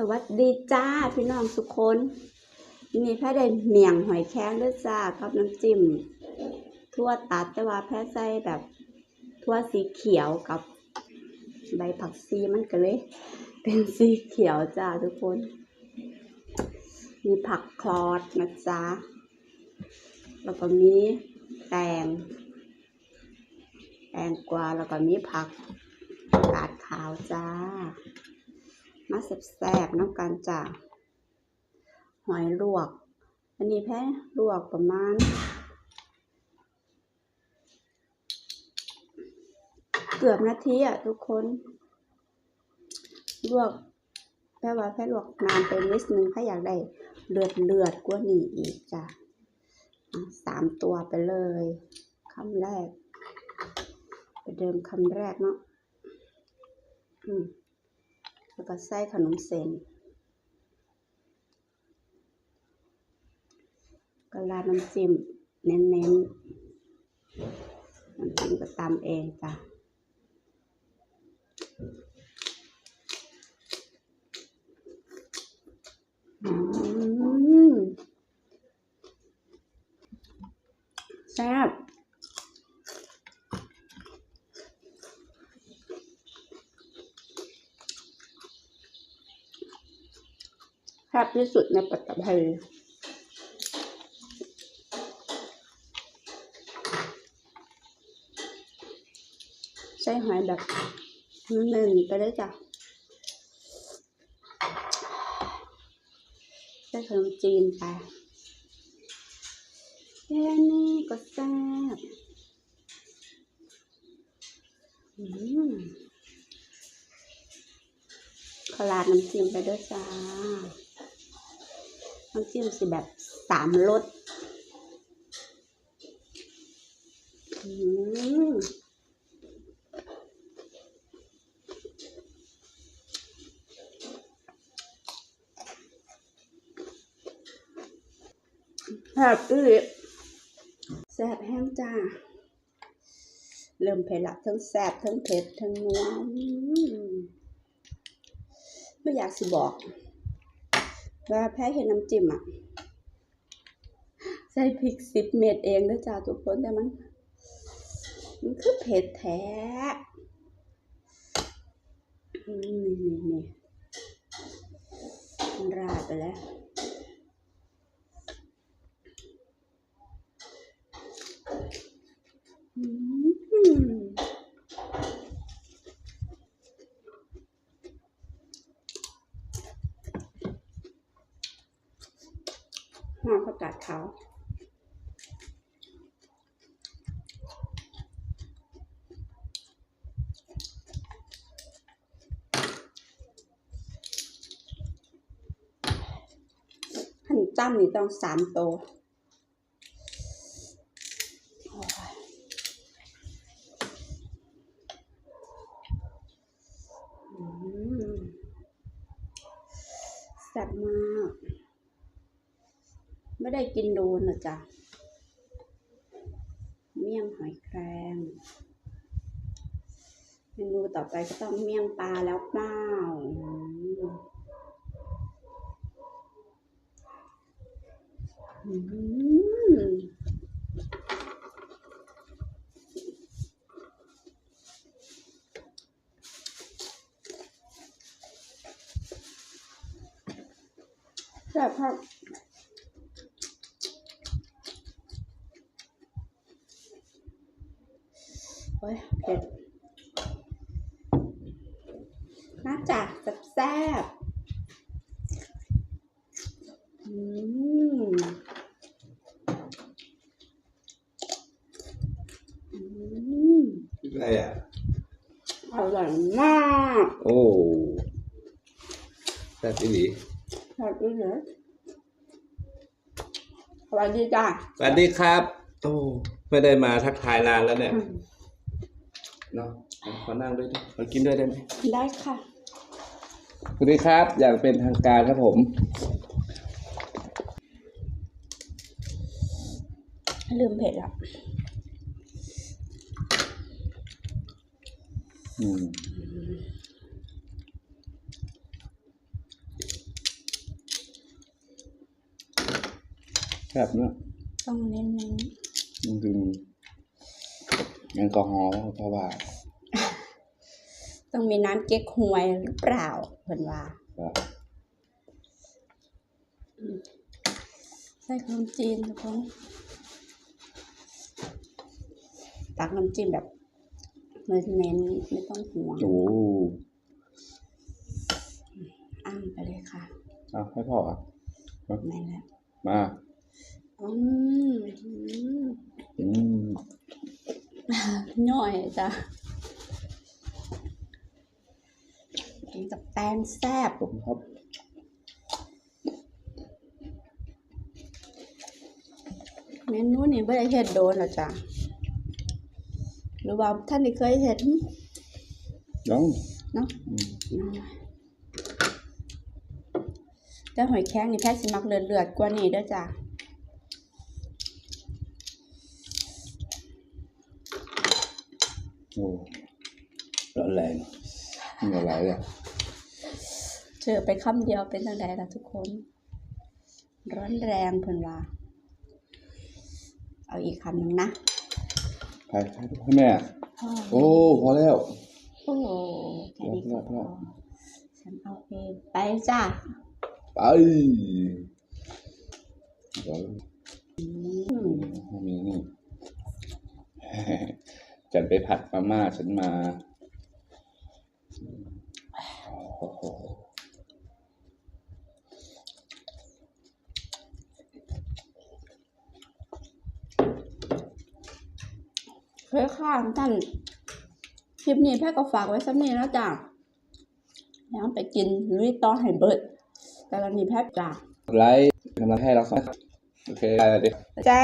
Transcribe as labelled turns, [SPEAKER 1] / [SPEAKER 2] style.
[SPEAKER 1] สวัสดีจ้าพี่น้องทุกคนนี่แพ้ได้เมี่ยงหอยแครงด้วยจ้ากับน้ำจิ้มทั่วตัดแต่ว่าแพ้ใส่แบบทั่วสีเขียวกับใบผักชีมันก็เลย เป็นสีเขียวจ้าทุกคน มีผักคลอดนะจ๊ะแล้วก็มีแตงแตงกวาแล้วก็มีผักกาดขาวจ้า มาแซ่บๆน้ำกันจ้ะหอยลวก อันนี้แพ้ลวกประมาณเกือบนาทีอะทุกคน ลวกแพ้ว่าแพ้ลวกนานไปนิดนึงถ้าอยากได้เลือดเลือดกว่านี้อีกจ้ะอะสามตัวไปเลยคำแรกไปเดิมคำแรกเนาะอืม แล้วก็ใส่ขนมเส้นก็ราดน้ำจิ้มเน้นๆน้ำจิ้มก็ตามเองจ้ะอืม แซ่บที่สุดในปัตตภีใส่หอยแบบหนึ่งไปเลยจ้ะใส่ขนมจีนไปแค่นี้ก็แซ่บอืมขลาดน้ำจิ้มไปด้วยจ้า น้ำจิ้มสิแบบสามรสอืมแซ่บอีหลีแซ่บแห้งจ้า เริ่มเผ็ดละทั้งแซ่บทั้งเผ็ดทั้งนัวอืมไม่อยากสิบอก ว่าแพ้เห็นน้ำจิ้มอะ ใส่พริกสิบเม็ดเองนะจ้าทุกคนแต่มันมันคือเผ็ดแท้มนี่นี่นี่มันราดไปแล้วอืม ห่อผักกาดขาวขันจ้ำนี่ต้องสามโตวโอ้ยอืมแซ่บมาก ไม่ได้กินโดนนะจ๊ะ เมี่ยงหอยแครงเมนูต่อไปก็ต้องเมี่ยงปลาแล้วเปล่าอืมแซ่บครับ โอ้ยเผ็ดน่าจะแซ่บๆอืมอืม
[SPEAKER 2] อะไรอะ
[SPEAKER 1] อร่อยมาก
[SPEAKER 2] โอ้แซ่บอีหลี
[SPEAKER 1] อร่อยดีเลยสวัสดีจ้า
[SPEAKER 2] สวัสดีครับ โอ้ไม่ได้มาทักทายนานแล้วเนี่ย เนาะขอนั่งด้วยดิขอกินด้วยได้ไหม
[SPEAKER 1] ได้ค่ะ
[SPEAKER 2] สวัสดีครับ อย่างเป็นทางการครับผม
[SPEAKER 1] ลืมเผ็ดละ
[SPEAKER 2] อืมแคบเนาะ
[SPEAKER 1] ต้องเน้น
[SPEAKER 2] ๆจริง แอลกอฮอล์เพราะว่า
[SPEAKER 1] ๆต้องมีน้ำเก๊กฮวยหรือเปล่าเพิ่นว่า
[SPEAKER 2] ก็
[SPEAKER 1] ใส่ขนมจีนทุกคนตักน้ำจิ้มแบบเน้นๆไม่ต้องห่วง
[SPEAKER 2] โอ้
[SPEAKER 1] อ้างไปเลยค่ะ
[SPEAKER 2] เอาให้พ่ออะ
[SPEAKER 1] นั่นแหละ
[SPEAKER 2] มา
[SPEAKER 1] อืมอืม
[SPEAKER 2] อืม
[SPEAKER 1] ย่อยจ้ะกินกับแตงแซ่บ
[SPEAKER 2] ผมครับ
[SPEAKER 1] เมนูนี้ไม่ได้เฮ็ดโดนหรอจ้ะหรือว่าท่านที่เคยเฮ็ด
[SPEAKER 2] น้อง
[SPEAKER 1] เนาะ
[SPEAKER 2] อืม
[SPEAKER 1] แต่หอยแครงนี่แพทย์สิมักเลือดเลือดๆกว่านี้เด้อจ้ะ
[SPEAKER 2] โอ้ร้อนแรงเหงื่อไหลเลย
[SPEAKER 1] เจอไปคำเดียวเป็นจังไดล่ะทุกคน ร้อนแรงเพิ่นว่า เอาอีกคำหนึ่งนะ
[SPEAKER 2] ใครใครให้แม่
[SPEAKER 1] พ่อ
[SPEAKER 2] โอ้พอแล้ว
[SPEAKER 1] โอ้โหแค่นี้ก็พ
[SPEAKER 2] พอ
[SPEAKER 1] อ
[SPEAKER 2] แล้ว
[SPEAKER 1] ฉันเอาเองไปจ้ะ
[SPEAKER 2] ไปเดี๋ยว
[SPEAKER 1] อืม
[SPEAKER 2] มีนี่ จันไปผัดมาม่าฉันมาโอ้โห
[SPEAKER 1] เคยข้ามท่านคลิปนี้แพทย์ก็ฝากไว้สักนี้แล้วจ้ะแล้วไปกินลุยต่อให้เบิดแต่ตอนนี้แพทย์จ้ะ
[SPEAKER 2] ไลค์กำลังให้เราสองโอเคได้เลย
[SPEAKER 1] จ้า